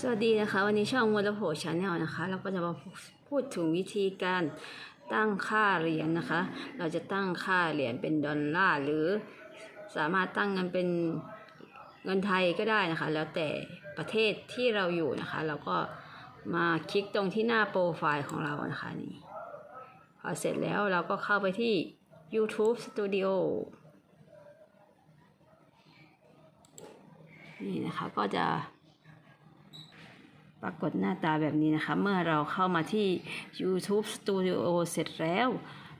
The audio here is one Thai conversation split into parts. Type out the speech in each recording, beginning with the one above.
สวัสดีนะคะ วันนี้ช่องมูลโผชาแนลนะคะ เราก็จะมาพูดถึงวิธีการตั้งค่าเหรียญนะคะ เราจะตั้งค่าเหรียญเป็นดอลลาร์หรือสามารถตั้งเงินเป็นเงินไทยก็ได้นะคะ แล้วแต่ประเทศที่เราอยู่นะคะ เราก็มาคลิกตรงที่หน้าโปรไฟล์ของเรานะคะนี่พอเสร็จแล้วเราก็เข้าไปที่ YouTube Studio นี่นะคะก็จะ ปรากฏหน้าตาแบบนี้นะคะ เมื่อเราเข้ามาที่ YouTube Studio เสร็จแล้ว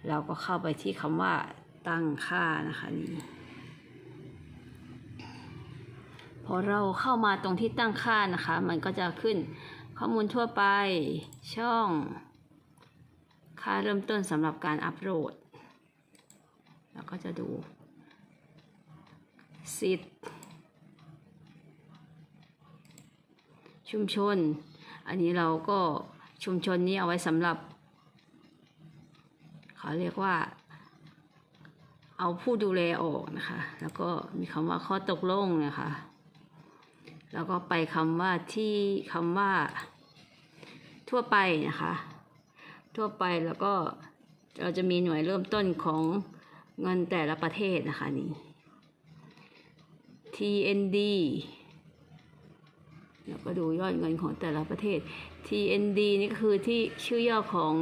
เราก็เข้าไปที่คำว่าตั้งค่านะคะนี่พอเราเข้ามาตรงที่ตั้งค่านะคะ มันก็จะขึ้นข้อมูลทั่วไปช่อง ค่าเริ่มต้นสำหรับการอัปโหลดเราก็จะดูสิทธิ์ ชุมชน อันนี้เราก็ชุมชนนี้เอาไว้สำหรับเขาเรียกว่า เอาผู้ดูแลออกนะคะ แล้วก็มีคำว่าข้อตกลงนะคะ แล้วก็ไปคำว่าที่คำว่า ทั่วไปนะคะ ทั่วไปแล้วก็เราจะมีหน่วยเริ่มต้นของเงินแต่ละประเทศนะคะนี่ TND แล้วก็ดูยอดเงินของแต่ละประเทศ TND นี่ก็คือที่ชื่อย่อของ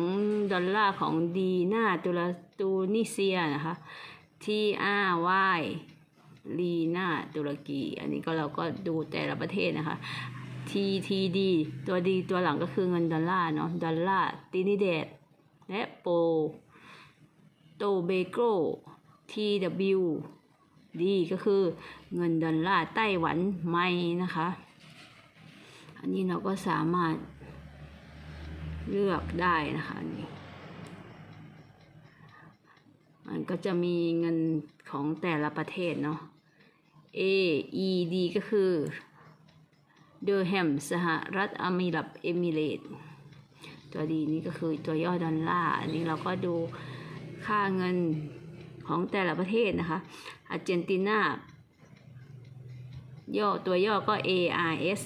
ดอลลาร์ของดีนาตุลาตูนิเซียนะคะ TRY ลีนาตุรกี อันนี้ก็เราก็ดูแต่ละประเทศนะคะ TTD ตัวดีตัวหลังก็คือเงินดอลลาร์เนาะ ดอลลาร์ตินิเดตและโปโตเบโก TW D ก็คือเงินดอลลาร์ไต้หวันไม่นะคะ อันนี้เราก็สามารถเลือกได้นะคะนี่มันก็จะมีเงินของแต่ละประเทศเนาะ A E D ก็คือเดอร์แฮมสหรัฐอาหรับเอมิเรตตัวดีนี่ก็คือตัวย่อดอลลาร์อันนี้เราก็ดูค่าเงินของแต่ละประเทศนะคะอาร์เจนตินาย่อตัวย่อก็ ARS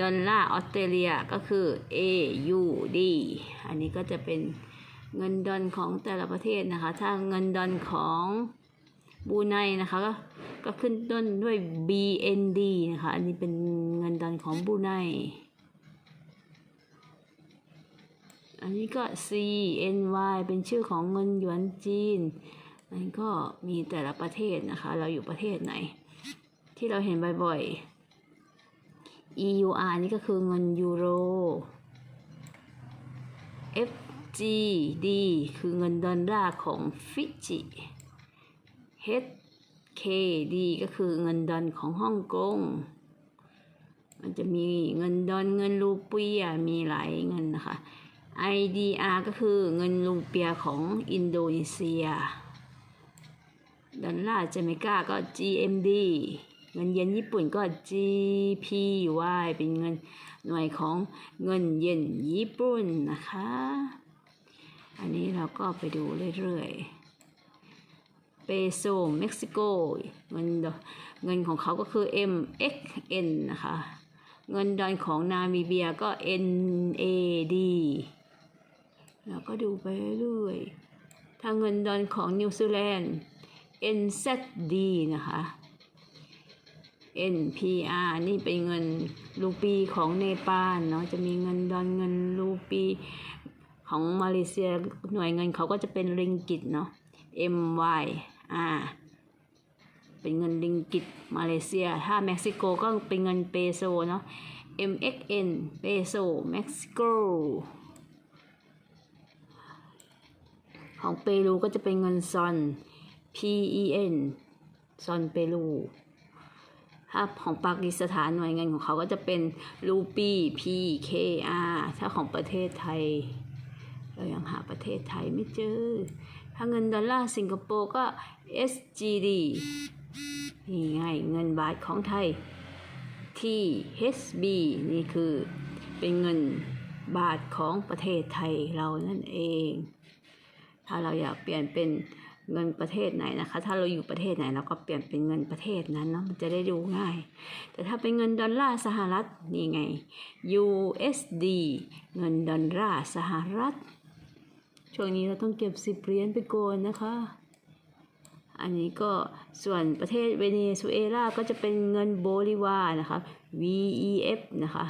ดอลลาร์ออสเตรเลียก็คือ AUD อันนี้ก็จะเป็นเงินดอลของแต่ละประเทศนะคะ ถ้าเงินดอลของบูไนนะคะก็ก็ขึ้นต้นด้วย BND นะคะ อันนี้เป็นเงินดอลของบูไน อันนี้ก็ CNY เป็นชื่อของเงินหยวนจีนอันนี้ก็มีแต่ละประเทศนะคะ เราอยู่ประเทศไหน ที่เราเห็นบ่อยๆ EUR นี่ก็คือเงินยูโร FGD คือเงินดอลลาร์ของฟิจิ HKD ก็คือเงินดอลของฮ่องกง มันจะมีเงินดอลเงินรูเปียมีหลายเงินนะคะ IDR ก็คือเงินรูเปียของอินโดนีเซีย ดอลลาร์จาเมกาก็ GMD เงินเยนญี่ปุ่นก็ GPY เป็นเงินหน่วยของเงินเยนญี่ปุ่นนะคะ อันนี้เราก็ไปดูเรื่อยๆ เปโซเม็กซิโก เงินเงินของเขาก็คือ MXN นะคะ เงินดอลของนามิเบียก็ NAD เราก็ดูไปเรื่อยๆถ้าเงินดอลของนิวซีแลนด์ NZD นะคะ NPR นี่เป็นเงินรูปีของเนปาลเนาะจะมีเงินดอลเงินรูปีของมาเลเซียหน่วยเงินเขาก็จะเป็นริงกิตเนาะ MYR เป็นเงินริงกิตมาเลเซีย ถ้าเม็กซิโกก็เป็นเงินเปโซเนาะ MXN เปโซเม็กซิโกของเปรูก็จะเป็นเงินซอน PEN ซอนเปรู ถ้าของปากีสถานหน่วยเงินของเขาก็จะเป็นรูปี PKR ถ้าของประเทศไทย เรายังหาประเทศไทยไม่เจอ ถ้าเงินดอลลาร์สิงคโปร์ก็ SGD นี่ไงเงินบาทของไทย THB นี่คือเป็นเงินบาทของประเทศไทยเรานั่นเอง ถ้าเราอยากเปลี่ยนเป็น เงินประเทศไหนนะคะ ถ้าเราอยู่ประเทศไหนเราก็เปลี่ยนเป็นเงินประเทศนั้นเนาะมันจะได้ดูง่าย แต่ถ้าเป็นเงินดอลลาร์สหรัฐนี่ไง USD เงินดอลลาร์สหรัฐ ช่วงนี้เราต้องเก็บสิบเหรียญไปโกนนะคะ อันนี้ก็ส่วนประเทศเวเนซุเอลาก็จะเป็นเงินโบลิวานะคะ VEF นะคะ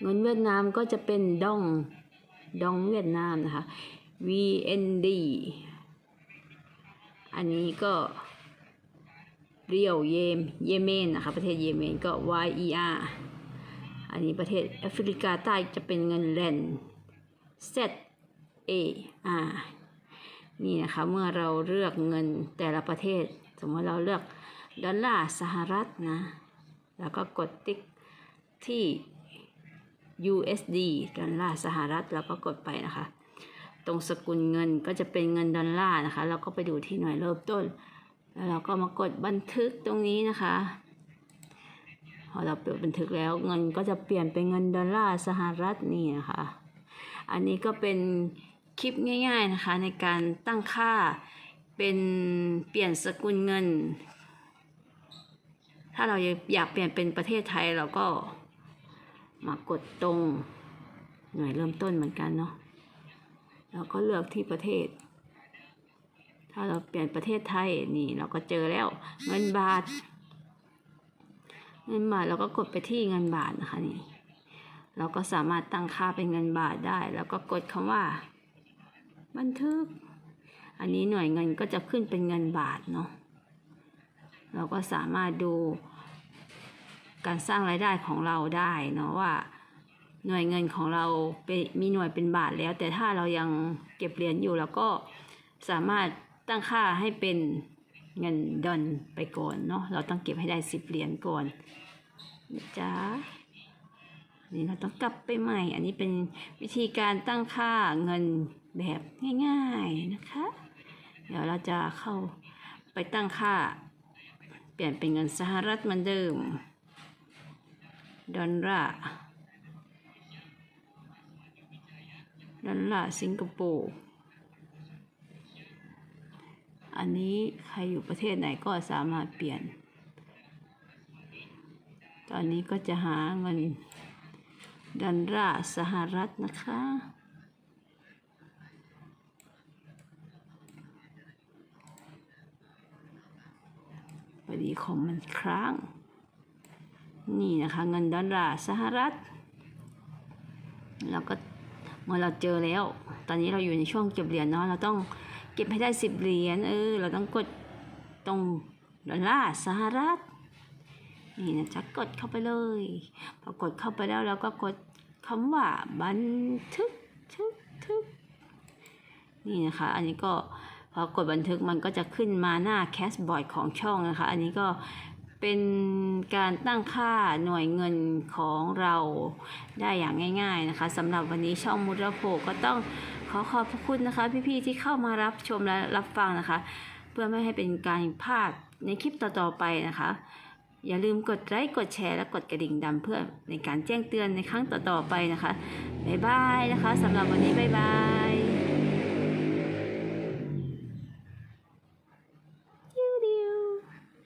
เงินเวียดนามก็จะเป็นดองดองเวียดนามนะคะ VND อันนี้ก็เรียวเยมเยเมนนะคะประเทศเยเมนก็ YER อันนี้ประเทศแอฟริกาใต้จะเป็นเงินแรน ZAR นี่นะคะเมื่อเราเลือกเงินแต่ละประเทศ สมมติเราเลือกดอลลาร์สหรัฐนะแล้วก็กดติ๊กที่ USD ดอลลาร์สหรัฐแล้วก็กดไปนะคะ รงสกุลเงินก็จะเป็นเงินดอลลาร์นะคะ เราก็ไปดูที่หน่วยเริ่มต้น แล้วเราก็มากดบันทึกตรงนี้นะคะ พอเราเปิดบันทึกแล้วเงินก็จะเปลี่ยนเป็นเงินดอลลาร์สหรัฐนี่นะคะ อันนี้ก็เป็นคลิปง่ายๆนะคะในการตั้งค่าเป็นเปลี่ยนสกุลเงิน ถ้าเราอยากเปลี่ยนเป็นประเทศไทยเราก็มากดตรงหน่วยเริ่มต้นเหมือนกันเนาะ เราก็เลือกที่ประเทศ ถ้าเราเปลี่ยนประเทศไทยนี่เราก็เจอแล้ว เงินบาท เงินบาทเราก็กดไปที่เงินบาทนะคะนี่เราก็สามารถตั้งค่าเป็นเงินบาทได้ แล้วก็กดคำว่า บันทึก อันนี้หน่วยเงินก็จะขึ้นเป็นเงินบาทเนาะเราก็สามารถดูการสร้างรายได้ของเราได้เนาะว่า หน่วยเงินของเราเป็นมีหน่วยเป็นบาทแล้ว แต่ถ้าเรายังเก็บเหรียญอยู่เราก็สามารถตั้งค่าให้เป็นเงินดอลไปก่อนเนาะเราต้องเก็บให้ได้สิบเหรียญก่อนนะจ๊ะนี่เราต้องกลับไปใหม่ อันนี้เป็นวิธีการตั้งค่าเงินแบบง่ายๆนะคะ เดี๋ยวเราจะเข้าไปตั้งค่า เปลี่ยนเป็นเงินสหรัฐเหมือนเดิม ดอลลาร์ ดอลลาสิงคโปร์อันนี้ใครอยู่ประเทศไหนก็สามารถเปลี่ยน ตอนนี้ก็จะหาเงินดอลลาร์สหรัฐนะคะ พอดีคอมมันค้ง นี่นะคะเงินดอลลาร์สหรัฐเราก็ มื่อเราเจอแล้ว ตอนนี้เราอยู่ในช่วงเก็บเหรียญเนาะเราต้องเก็บให้ได้สิบเหรียญเออเราต้องกดตรงดอลลาร์สหรัฐนี่นะจ๊ะกดเข้าไปเลยพอกดเข้าไปแล้วเราก็กดคำว่าบันทึกทึกทึกนี่นะคะ อันนี้ก็พอกดบันทึกมันก็จะขึ้นมาหน้าแคสบอร์ดของช่องนะคะ อันนี้ก็ เป็นการตั้งค่าหน่วยเงินของเราได้อย่างง่าย ๆนะคะสำหรับวันนี้ช่องมุดระโผก็ต้องขอขอบพระคุณนะคะ พี่ๆที่เข้ามารับชมและรับฟังนะคะ เพื่อไม่ให้เป็นการพลาดในคลิปต่อๆไปนะคะ อย่าลืมกดไลค์กดแชร์และกดกระดิ่งดำเพื่อในการแจ้งเตือนในครั้งต่อๆไปนะคะบ๊ายบายนะคะสำหรับวันนี้บ๊ายบาย